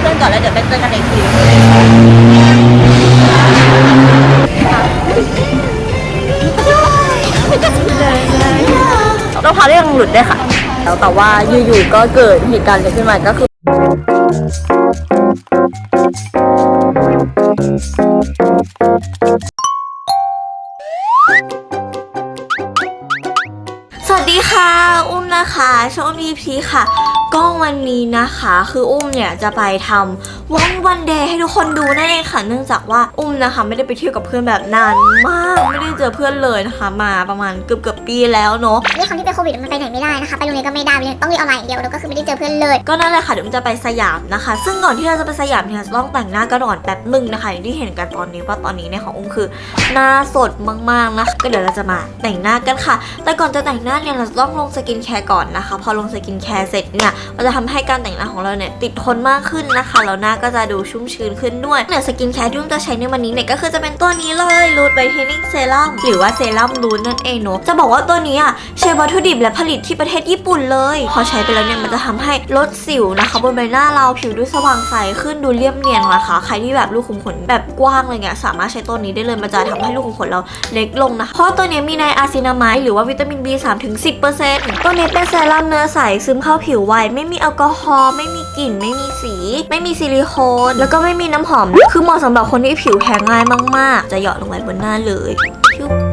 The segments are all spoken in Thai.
เพื่อนก่อนแล้วเดี๋ยวไปเจอกันอีกทีเราพาเรื่องหลุดได้วยค่ะ แล้วแต่ว่าอยู่ๆก็เกิดเหตุการณ์นี้ขึ้นมาก็คือสวัสดีค่ะ อุ้มนะคะช่องพีพีค่ะ ก็วันนี้นะคะ คืออุ้มเนี่ยจะไปทำวันวันเดย์ให้ทุกคนดูนั่นเองค่ะ เนื่องจากว่าอุ้มนะคะ ไม่ได้ไปเที่ยวกับเพื่อนแบบนานมาก ไม่ได้เจอเพื่อนเลยนะคะ มาประมาณเกือบเกือบๆปีแล้วเนาะด้วยความที่เป็นโควิดมันไปไหนไม่ได้นะคะไปโรงเรียนก็ไม่ได้เรียนต้องเรียนออนไลน์อย่างเดียวแล้วก็คือไม่ได้เจอเพื่อนเลย ก็นั่นแหละค่ะเดี๋ยวอุ้มจะไปสยามนะคะ ซึ่งก่อนที่เราจะไปสยามเนี่ยจะต้องแต่งหน้ากันก่อนแป๊บหนึ่งนะคะอย่างที่เห็นกันตอนนี้ว่าตอนนี้เนี่ยของอุ้มคือหน้าสดมากๆนะคะก็เดี๋ยวเราจะมาแต่งหน้ากันค่ะ แต่ก่อนจะแต่งหน้าเนี่ยเราจะต้องลงสกินแคร์ก่อนนะคะ พอลงสกินแคร์เสร็จเนี่ยเราจะทำให้การแต่งหน้าของเราเนี่ยติดทนมากขึ้นนะคะแล้วหน้าก็จะดูชุ่มชื้นขึ้นด้วยเนี่ยสกินแคร์ที่อุ้มจะใช้ในวันนี้เนี่ยก็คือจะเป็นตัวนี้เลยรูทไบเทนนิ่งเซรั่มหรือว่าเซรั่มรูทนั่นเองเนาะจะบอกว่าตัวนี้อะใช้วัตถุดิบและผลิตที่ประเทศญี่ปุ่นเลย พอใช้ไปแล้วเนี่ยมันจะทำให้ลดสิวนะคะบนใบหน้าเราผิวดูสว่างใสขึ้นดูเรียบเนียนนะคะใครที่แบบรูขุมขนแบบกว้างอะไรเงี้ยสามารถใช้ตัวนี้ได้เลยมันจะทำให้รูขุมขนเราเล็กลงนะคะเพราะตัวนี้มีในอาซินามายหรือว่าวิตามิน B3 ถึง 10%ตัวนี้เป็นเซรั่มเนื้อใสซึมเข้าผิวไวไม่มีแอลกอฮอล์ไม่มีกลิ่นไม่มีสี ไม่มีซิลิโคนแล้วก็ไม่มีน้ำหอม คือเหมาะสำหรับคนที่ผิวแพ้ง่ายมากๆ จะหยอดลงไปบนหน้าเลยพิ้ว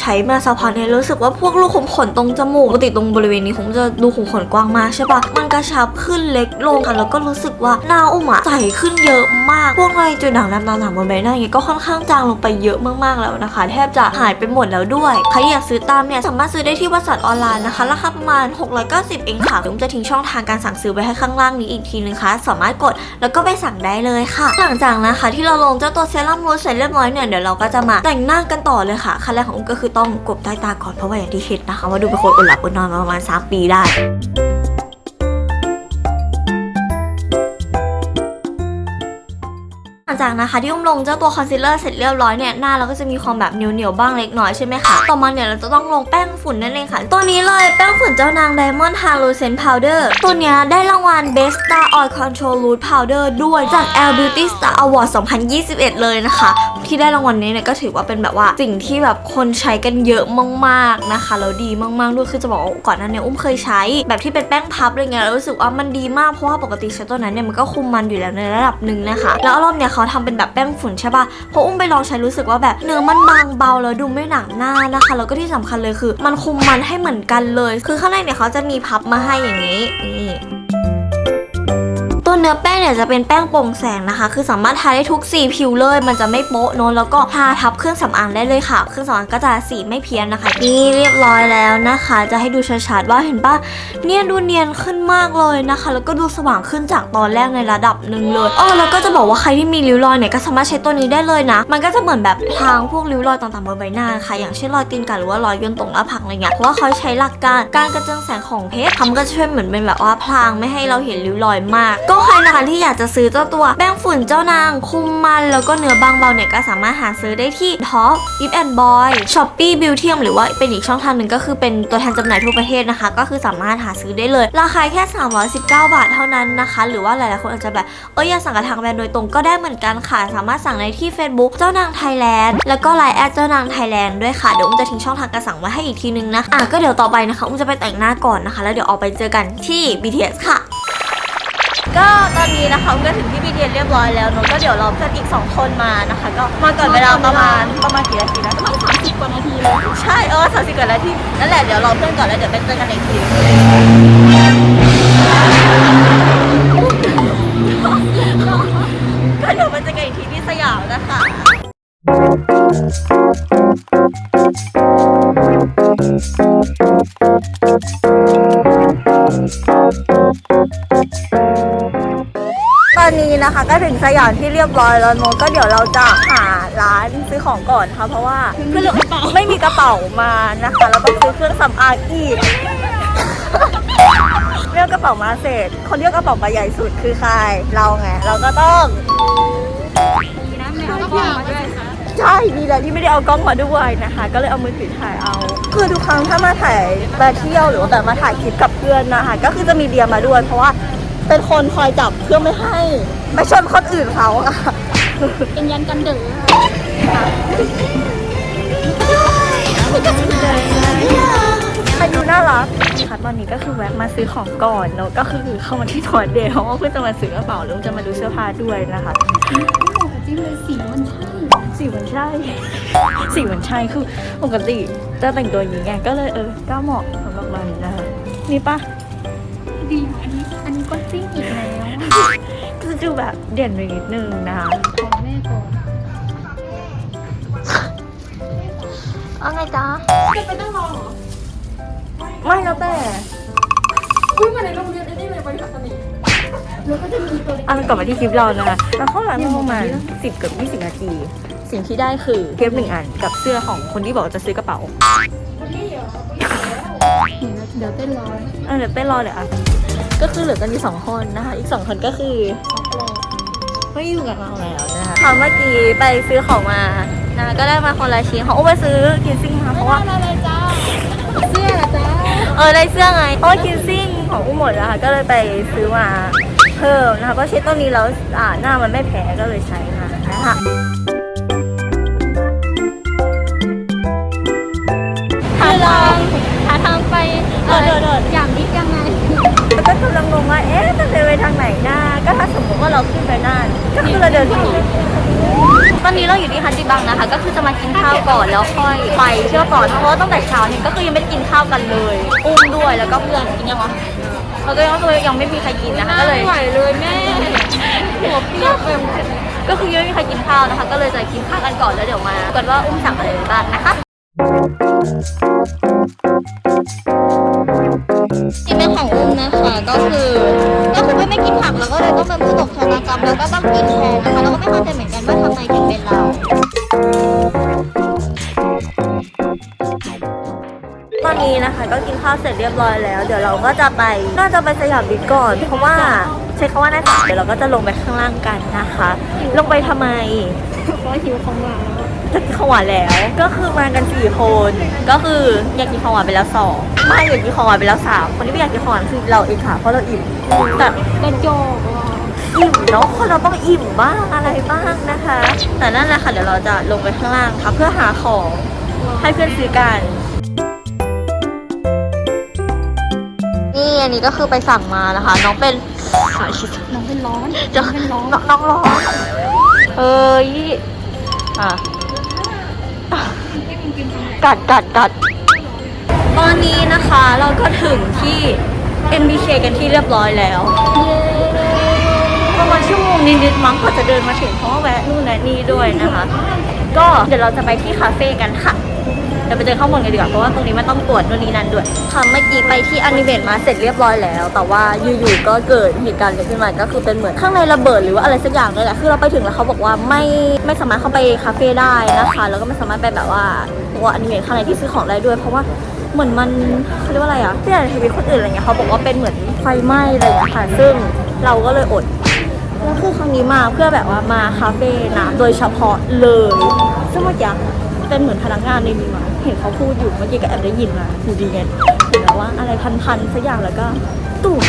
ใช้มาสักพักเนี่ยรู้สึกว่าพวกรูขุมขนตรงจมูกปกติตรงบริเวณนี้ผมจะรูขุมขนกว้างมากใช่ปะมันกระชับขึ้นเล็กลงค่ะแล้วก็รู้สึกว่าหน้าอุ้มอะใสขึ้นเยอะมาก พวกรอยจุดด่างดำตามหลังบนใบหน้าอย่างเงี้ยก็ค่อนข้างจางลงไปเยอะมากๆแล้วนะคะ แทบจะหายไปหมดแล้วด้วยใครอยากซื้อตามเนี่ยสามารถซื้อได้ที่บริษัทออนไลน์นะคะราคาประมาณ 690 เองค่ะเดี๋ยวอุ้มจะทิ้งช่องทางการสั่งซื้อไว้ให้ข้างล่างนี้อีกทีนึงค่ะสามารถกดแล้วก็ไปสั่งได้เลยค่ะ หลังจากนะคะ ที่เราลงเจ้าตัวเซรั่มรูทเสร็จเรียบร้อยเนี่ยเดี๋ยวเราก็จะมาแต่งหน้ากันต่อเลยค่ะขั้นแรกของอุ้มก็คือต้องกบใต้ตาก่อนเพราะว่าอย่างที่เห็นนะคะว่าดูเป็นคนอดหลับอดนอนมาประมาณ3ปีได้ จากนะคะที่อุ้มลงเจ้าตัวคอนซีลเลอร์เสร็จเรียบร้อยเนี่ยหน้าเราก็จะมีความแบบเหนียวๆบ้างเล็กน้อยใช่ไหมคะต่อมาเนี่ยเราจะต้องลงแป้งฝุ่นนั่นเองค่ะ ตัวนี้เลยแป้งฝุ่นเจ้านาง Diamond Translucent Powder ตัวเนี้ยได้รางวัล Best Star Oil Control Root Powder ด้วยจาก L Beauty Star Award 2021 เลยนะคะ ที่ได้รางวัลนี้เนี่ยก็ถือว่าเป็นแบบว่าสิ่งที่แบบคนใช้กันเยอะมากๆนะคะแล้วดีมากๆด้วยคือจะบอกว่าก่อนหน้านี้อุ้มเคยใช้ แบบที่เป็นแป้งพับอะไรเงี้ยแล้วรู้สึกว่ามันดีมากเพราะว่าปกติใช้ตัวนั้นเนี่ยมันก็คุมมันอยู่แล้วในระดับหนึ่งนะคะ แล้วรอบเนี่ยเขาทำเป็นแบบแป้งฝุ่นใช่ปะพออุ้มไปลองใช้รู้สึกว่าแบบเนื้อมันบางเบาแล้วดูไม่หนักหน้านะคะ แล้วก็ที่สำคัญเลยคือ มันคุมมันให้เหมือนกันเลย คือข้างในเนี่ยเขาจะมีพับมาให้อย่างนี้นี่ เนื้อแป้งเนี่ยจะเป็นแป้งโปร่งแสงนะคะ คือสามารถทาได้ทุกสีผิวเลย มันจะไม่โป๊ะเนแล้วก็ทาทับเครื่องสำอางได้เลยค่ะ เครื่องสำอางก็จะสีไม่เพี้ยนนะคะ นี่เรียบร้อยแล้วนะคะ จะให้ดูชัดๆว่าเห็นปะเนี่ยดูเนียนขึ้นมากเลยนะคะ แล้วก็ดูสว่างขึ้นจากตอนแรกในระดับหนึ่งเลยอ๋อแล้วก็จะบอกว่าใครที่มีริ้วรอยเนี่ยก็สามารถใช้ตัวนี้ได้เลยนะ มันก็จะเหมือนแบบพรางพวกริ้วรอยต่างๆบนใบหน้าค่ะ อย่างเช่นรอยตีนก่หรือว่ารอยย่นตรงหน้าผากอะไรเงี้ย เพราะว่าเขาใช้หลักการการกระเจิงแสงของเพชรทำก็จะช่วยเหมือนเป็นแบบว่าพรางไม่ให้เราเห็นริ้วรอยมาก ก็ใครนะคะที่อยากจะซื้อเจ้าตัวแป้งฝุ่นเจ้านางคุมมัน แล้วก็เนื้อบางเบาเนี่ยก็สามารถหาซื้อได้ที่ท็อปยิปแอนด์บอยช้อปปี้บิวเทียมหรือว่าเป็นอีกช่องทางหนึ่งก็คือเป็นตัวแทนจำหน่ายทั่วประเทศนะคะ ก็คือสามารถหาซื้อได้เลย ราคาแค่ 319 บาทเท่านั้นนะคะ หรือว่าหลายๆคนอาจจะแบบเอออยากสั่งกับทางแบรนด์โดยตรงก็ได้เหมือนกันค่ะ สามารถสั่งได้ที่ Facebook เจ้านางไทยแลนด์แล้วก็ไลน์แอดเจ้านางไทยแลนด์ด้วยค่ะ เดี๋ยวอุ้มจะทิ้งช่องทางการสั่งไว้ให้อีกทีนึงนะอะก็เดี๋ยวต่อไปนะคะอุ้มจะไปแต่งหน้าก่อนนะคะ แล้วเดี๋ยวออกไปเจอกันที่ BTS ค่ะ ก็ตอนนี้นะคะอุ้มก็ถึงที่บีเรียบร้อยแล้วเนอะก็เดี๋ยวรอเพื่อนอีก 2 คนมานะคะ ก็มาก่อนเวลาประมาณประมาณกี่นาทีนะประมาณสามสิบกว่านาทีเลยใช่เออสามสิบกว่านาทีนั่นแหละเดี๋ยวรอเพื่อนก่อนแล้วเดี๋ยวไปเจอกันอีกทีก็เดี๋ยวไปเจอกันอีกทีที่สยามนะคะ ก็ถึงสยามที่เรียบร้อยแล้วโนตก็เดี๋ยวเราจะหาร้านซื้อของก่อนค่ะเพราะว่าคือไม่มีกระเป๋ามานะคะแล้วต้องซื้อเครื่องสำอางอีกเลือกกระเป๋ามาเสร็จ คนเลือกกระเป๋ามาใหญ่สุดคือใครเราไงเราก็ต้องใช่ดีแหละที่ไม่ได้เอากล้องมาด้วยนะคะ ก็เลยเอามือถือถ่ายเอา คือทุกครั้งถ้ามาถ่ายมาเที่ยวหรือว่าแบบมาถ่ายคลิปกับเพื่อนนะคะ ก็คือจะมีเดียมาด้วย เพราะว่า เป็นคนคอยจับเพื่อไม่ให้ไม่ชนคนอื่นเขาอะเป็นยันกันเดืออายุน่ารักค่ะตอนนี้ก็คือแวะมาซื้อของก่อนเนอะก็คือเข้ามาที่ถอดเดย์เพราะว่าเพื่อนจะมาซื้อกระเป๋าแล้วจะมาดูเสื้อผ้าด้วยนะคะจริงเลยสีมันใช่สีมันใช่สีมันใช่คือปกติจะแต่งตัวอย่างนี้ไงก็เลยเออก็เหมาะสำหรับมันนะคะนี่ปะดีอันนี้อันนี้ ก็ซิ่งอีกแล้วก็จะดูแบบเด่นไปนิดนึงนะคะของแม่ก่อนเอาไงจ๊ะจะไปนั่งรอเหรอ ไม่แล้วแต่อุ้ยมาในโรงเรียนไอ้นี่เลยบริษัทสนิทแล้วก็จะมีตัวเล็กเอากลับมาที่คลิปเรานะคะเราเข้าร้านมาประมาณสิบกับยี่สิบนาที สิ่งที่ได้คือเทปหนึ่งอันกับเสื้อของคนที่บอกว่าจะซื้อกระเป๋า เดี๋ยวเต้นรออะเดี๋ยวเต้นรอเดี๋ยวอะก็คือเหลือกันอยู่สองคนนะคะ อีกสองคนก็คือไม่อยู่กับเราแล้วนะคะค่ะเมื่อกี้ไปซื้อของมานะก็ได้มาคนละชิ้นของอุ้มไปซื้อกินซิ่งมาเพราะว่าอะไรจ้าเสื้อละจ้าเออได้เสื้อไงเพราะว่ากินซิ่งของอุ้มหมดแล้วค่ะก็เลยไปซื้อมาเพิ่มนะคะก็เช็ดตัวนี้แล้วอ่าหน้ามันไม่แพ้ก็เลยใช้มานะคะะจะเดินไปทางไหนหน้า ก็ถ้าสมมติว่าเราขึ้นไปน่านก็คือเราเดินผิดตอนนี้เราอยู่ที่ฮันจิบังนะคะ ก็คือจะมากินข้าวก่อนแล้วค่อยไปเที่ยวต่อเพราะว่าตั้งแต่เช้านี่ก็คือยังไม่ได้กินข้าวกันเลยอุ้มด้วยแล้วก็เพื่อนกินยังวะเราก็ยังตัวยังไม่มีใครกินนะคะก็เลยไม่ไหวเลยแม่หัวเปียกไปหมดก็คือยังไม่มีใครกินข้าวนะคะ ก็เลยจะกินข้าวกันก่อนแล้วเดี๋ยวมาดูกันว่าอุ้มสั่งอะไรไปบ้างนะคะ ที่เป็นของอุ้มนะคะก็คือก็คือไม่กินผักแล้วก็เลยต้องเป็นผู้ตกชะตากรรมแล้วก็ต้องกินแทนนะคะแล้วก็ไม่เข้าใจเหมือนกันว่าทำไมถึงเป็นเราตอนนี้นะคะก็กินข้าวเสร็จเรียบร้อยแล้ว เดี๋ยวเราก็จะไปน่าจะไปสยามบิ๊กก่อนเพราะว่าใช้คำว่าน่าจะเดี๋ยวเราก็จะลงไปข้างล่างกันนะคะ ลงไปทำไมเพราะหิวของหวานแล้ว จะกินของหวานแล้ว ก็คือมากันสี่คน ก็คืออยากกินของหวานไปแล้วสองไม่อยากกินของหวานไปแล้วสามคนที่ไม่อยากกินของหวานคือเราเองค่ะเพราะเราอิ่มแต่กระจอกอะอิ่มเนาะคนเราต้องอิ่มบ้างอะไรบ้างนะคะ แต่นั่นแหละค่ะเดี๋ยวเราจะลงไปข้างล่างค่ะเพื่อหาของให้เพื่อนซื้อกันนี่อันนี้ก็คือไปสั่งมานะคะ น้องเป็นสายชิดน้องเป็นร้อนจะน้องเป็นร้อนน้องน้องร้องเฮ้ยอะ กัดกัดกัดตอนนี้นะคะเราก็ถึงที่ MBK กันที่เรียบร้อยแล้วประมาณชั่วโมงนิดๆมั้งกว่าจะเดินมาถึงเพราะว่าแวะนู่นแวะนี่ด้วยนะคะ ก็เดี๋ยวเราจะไปที่คาเฟ่กันค่ะ เดี๋ยวไปเจอข้างบนกันดีกว่าเพราะว่าตรงนี้มันต้องตรวจนู่นนี่นั่นด้วยค่ะเมื่อกี้ไปที่อนิเมตมาเสร็จเรียบร้อยแล้ว แต่ว่าอยู่ๆก็เกิดเหตุการณ์เกิดขึ้นมาก็คือเป็นเหมือนข้างในระเบิดหรือว่าอะไรสักอย่างเลยแหละคือเราไปถึงแล้วเขาบอกว่าไม่ไม่สามารถเข้าไปคาเฟ่ได้นะคะแล้วก็ไม่สามารถไปแบบว่าตัวอนิเมตข้างในที่ซื้อของได้ด้วย เพราะว่าเหมือนมันเขาเรียกว่าอะไรอะที่ในทีวีคนอื่นอะไรเงี้ยเขาบอกว่าเป็นเหมือนไฟไหม้อะไรอย่างเงี้ยค่ะซึ่งเราก็เลยอดก็คือครั้งนี้มาเพื่อแบบว่ามาคาเฟ่นะโดยเฉพาะเลยซึ่งเมื่อกี้เป็นเหมือนพนักงานในนี้มา เห็นเขาพูดอยู่เมื่อกี้ก็แอบได้ยินมาอยู่ดีไงเห็นแล้วว่าอะไรพันๆสักอย่างแล้วก็ตุ่ม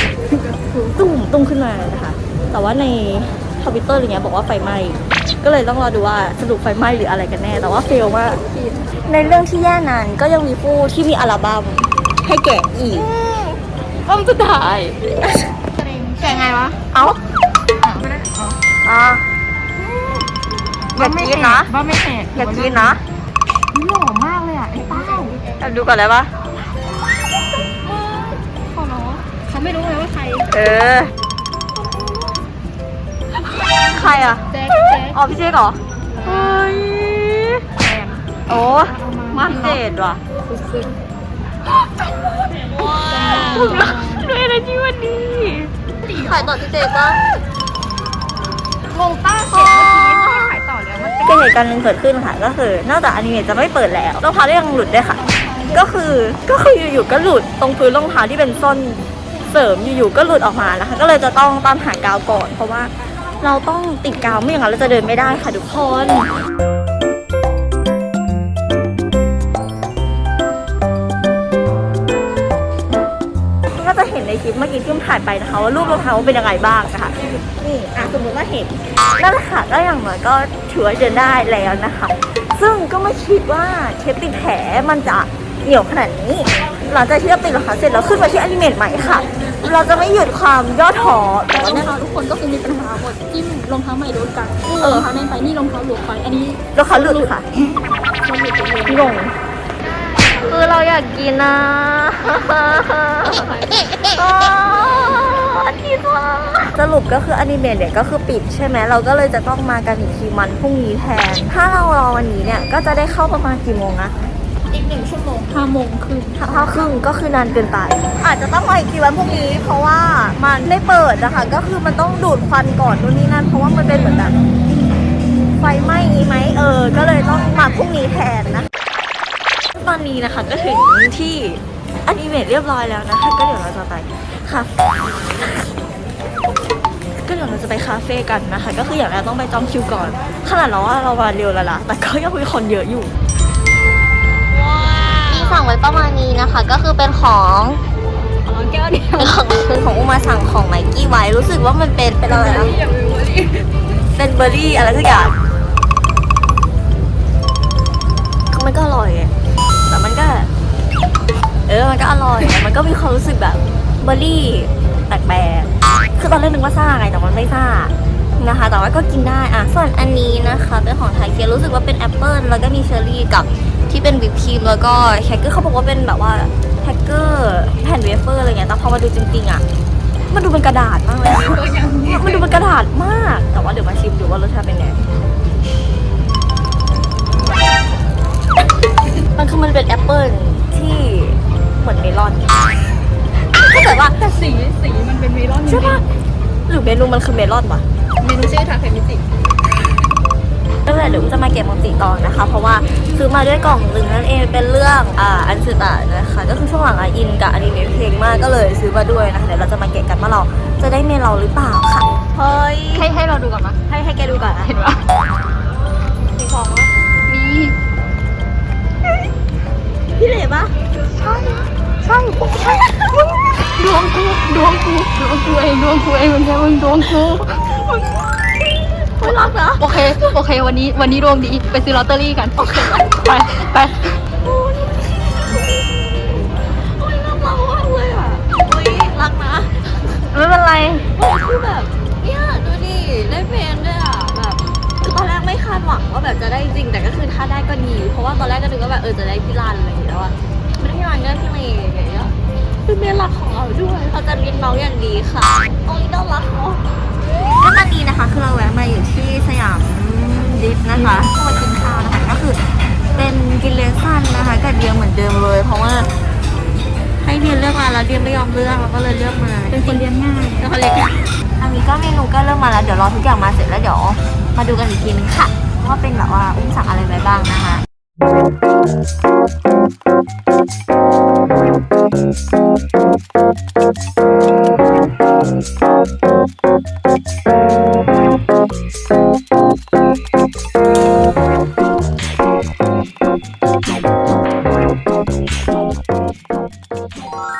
ตุ่มตุ้มขึ้นมานะคะ แต่ว่าในทวิตเตอร์อะไรเงี้ยบอกว่าไฟไหม้ก็เลยต้องรอดูว่าสรุปไฟไหม้หรืออะไรกันแน่ แต่ว่าเฟลมากในเรื่องที่แย่นั้นก็ยังมีผู้ที่มีอัลบั้มให้แกะอีกบั้มสุดท้ายแกไงวะ เอ้าอะอย่ากินนะว่าไม่แหกอย่ากินนะ ดูก่อนเลยปะขอร้องเขาไม่รู้เลยว่าใคร เออ ใครอะแจ็คแจ็คอ๋อพี่เจ๊กเหรอเฮ้ยแอมโอ้มันเจ็ดว่ะซึ้งด้วยอะไรที่วันนี้ขายต่อพี่เจ๊ปะงงป้าเจ็บเมื่อกี้ไม่ขายต่อแล้วมันก็เหตุการณ์หนึงเกิดขึ้นค่ะ ก็คือนอกจากอนิเมะจะไม่เปิดแล้วรองเท้าก็ยังหลุดด้วยค่ะ ก็คือก็คืออยู่ๆก็หลุดตรงพื้นรองเท้าที่เป็นส้นเสริมอยู่ๆก็หลุดออกมาแล้วค่ะก็เลยจะต้องตามหากาวก่อน เพราะว่าเราต้องติดกาวไม่อย่างนั้นเราจะเดินไม่ได้ค่ะทุกคนก็จะเห็นในคลิปเมื่อกี้ที่ผมถ่ายไปนะคะว่ารูปรองเท้าเป็นยังไงบ้างค่ะนี่อะสมมติว่าเห็นนั่นแหละค่ะก็อย่างเหมือนก็ถือว่าเดินได้แล้วนะคะ ซึ่งก็ไม่คิดว่าเทปติดแผลมันจะ เหนียวขนาดนี้ หลังจากที่เราติดรองเท้าเสร็จเราขึ้นมาที่อนิเมตใหม่ค่ะ เราจะไม่หยุดความย่อท้อแต่แต่ว่ารองเนี่ยเท้าทุกคนก็คือมีปัญหาหมดจิ้มรองเท้าใหม่โดนกัดเออรองเท้าแน่นไปนี่รองเท้าหลวมไปอันนี้รองเท้าหลุดค่ะมันหลุดไปเลยงงคือเราอยากกินนะที่ว่าสรุปก็คืออนิเมะเนี่ยก็คือปิดใช่ไหมเราก็เลยจะต้องมากันอีกทีวันพรุ่งนี้แทน ถ้าเรารอวันนี้เนี่ยก็จะได้เข้าประมาณกี่โมงนะ อีกหนึ่งชั่วโมงห้าโมงครึ่งห้าครึ่งก็คือนานเกินไป อาจจะต้องรออีกทีวันพรุ่งนี้ เพราะว่ามันไม่เปิดนะคะก็คือมันต้องดูดควันก่อนนู่นนี่นั่นเพราะว่ามันเป็นเหมือนแบบไฟไหม้นี้ไหมเออ ก็เลยต้องมาพรุ่งนี้แทนนะ ตอนนี้นะคะก็ถึงที่อนิเมะเรียบร้อยแล้วนะคะ ก็เดี๋ยวเราจะไปค่ะก็เดี๋ยวเราจะไปคาเฟ่กันนะคะ ก็คืออย่างแรกต้องไปจองคิวก่อนขนาดเราว่าเรามาเร็วแล้วล่ะแต่ก็ยังมีคนเยอะอยู่ที่ สั่งไว้ประมาณนี้นะคะ ก็คือเป็นของอ๋อแก้วเดียวเป็นของคือของอุมาสั่งของไมกี้ไว้ รู้สึกว่ามันเป็นเป็นอะไรนะอย่างอื่นวะนี่เป็นเบอร์รี่อะไรสักอย่างคือมันก็อร่อยอะแต่มันก็ เออ มันก็อร่อยแต่มันก็มีความรู้สึกแบบเบอร์รี่แปลกๆคือตอนแรกนึกว่าซ่าไงแต่มันไม่ซ่านะคะ แต่ว่าก็กินได้อะส่วนอันนี้นะคะ เป็นของไทยเคียรู้สึกว่าเป็นแอปเปิลแล้วก็มีเชอร์รี่กับ ที่เป็นวิปครีมแล้วก็แฮกเกอร์เขาบอกว่าเป็นแบบว่าแฮกเกอร์แผ่นเวเฟอร์อะไรเงี้ยแต่พอมาดูจริงๆอะมันดูเป็นกระดาษมากเลยตัวอย่างนี้มันดูเป็นกระดาษมาก แต่ว่าเดี๋ยวมาชิมดูว่ารสชาติเป็นไงมันคือมันเป็นแอปเปิลที่เหมือนเมลอนถ้าเกิดว่าแต่สีสีมันเป็นเมลอนใช่ปะหรือเมนูมันคือเมลอนวะเมนูชื่อทาเคมิจิ นั่นแหละเดี๋ยวจะมาเก็บมังติต่อนะคะ เพราะว่าซื้อมาด้วยกล่องหนึ่งนั่นเองเป็นเรื่องอ่าอันสุดานะคะ ก็คือช่วงหลังอะอินกับอนิเมะเพลงมากก็เลยซื้อมาด้วยนะคะเดี๋ยวเราจะมาเก็บกันว่าเราจะได้เมลเราหรือเปล่าค่ะเฮ้ยให้ให้เราดูก่อนนะให้ให้แกดูก่อนนะเห็นปะมีฟองวะมีพี่เหล่ปะใช่ใช่ใช่ดวงกูดวงกูดวงกูเองดวงกูเองเป็นไงมึงดวงกู ไม่รักเหรอโอเค โอเค วันนี้ วันนี้ดวงดี ไปซื้อลอตเตอรี่กัน โอเค ไป ไปโอ้ยรักเรามากเลยอะโอ้ยรักนะไม่เป็นไรโอ้ยคือแบบ เนี่ยดูดิได้เพลงด้วยอะแบบคือตอนแรกไม่คาดหวังว่าแบบจะได้จริง แต่ก็คือถ้าได้ก็ดี เพราะว่าตอนแรกก็นึกว่าแบบเออจะได้พี่รันอะไรอย่างเงี้ยแล้วอะไม่ได้พี่รันก็ได้พี่เมย์อย่างเงี้ยคือเมย์รักของเราด้วยเราจะเลี้ยงน้องอย่างดีค่ะ โอ้ยน่ารักเนาะก็ตอ นนี้นะคะ คือเราแวะมาอยู่ที่สยามดิฟนะคะมากินข้าวนะคะก็คือเป็นกินเลนสั้นนะคะกับเดียงเหมือนเดิมเลย เพราะว่าให้เดียนเลือกมาแล้วเดียนไม่ยอมเลือกเราก็เลยเลือกมาเป็นคนเลี้ยงง่ายเป็นคนเล็กอันนี้ก็เมนูก็เริ่มมาแล้วเดี๋ยวรอทุกอย่างมาเสร็จแล้วเดี๋ยวมาดูกันอีกทีนึงค่ะว่าเป็นแบบว่าอุ้มสั่งอะไรไปบ้างนะคะ Thank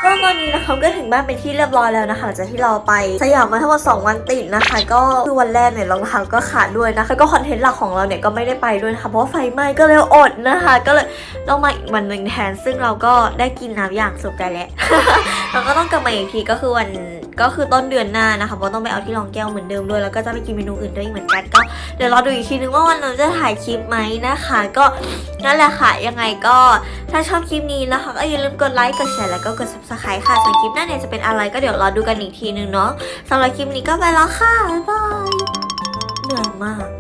ก็ตอนนี้นะคะก็ถึงบ้านเป็นที่เรียบร้อยแล้วนะคะหลังจากที่เราไปสยามมาทั้งหมด2วันติดนะคะ ก็คือวันแรกเนี่ยรองเท้าก็ขาดด้วยนะคะก็คอนเทนต์หลักของเราเนี่ยก็ไม่ได้ไปด้วยนะคะเพราะไฟไหม้ก็เลยอดนะคะ ก็เลยต้องมาอีกวันหนึ่งแทน ซึ่งเราก็ได้กินน้ำอย่างสุขใจแล้วเราก็ต้องกลับมาอีกทีก็คือวัน ก็คือต้นเดือนหน้านะคะเพราะต้องไปเอาที่รองแก้วเหมือนเดิมด้วยแล้วก็จะไปกินเมนูอื่นด้วยอีกเหมือนกันก็เดี๋ยวรอดูอีกทีนึงว่าวันนั้นจะถ่ายคลิปไหมนะคะ ก็นั่นแหละค่ะยังไงก็ถ้าชอบคลิปนี้นะคะก็อย่าลืมกดไลค์กดแชร์แล้วก็กด subscribe ค่ะส่วนคลิปหน้าเนี่ยจะเป็นอะไรก็เดี๋ยวรอดูกันอีกทีนึงเนาะสำหรับคลิปนี้ก็ไปแล้วค่ะบ๊ายบายเหนื่อยมาก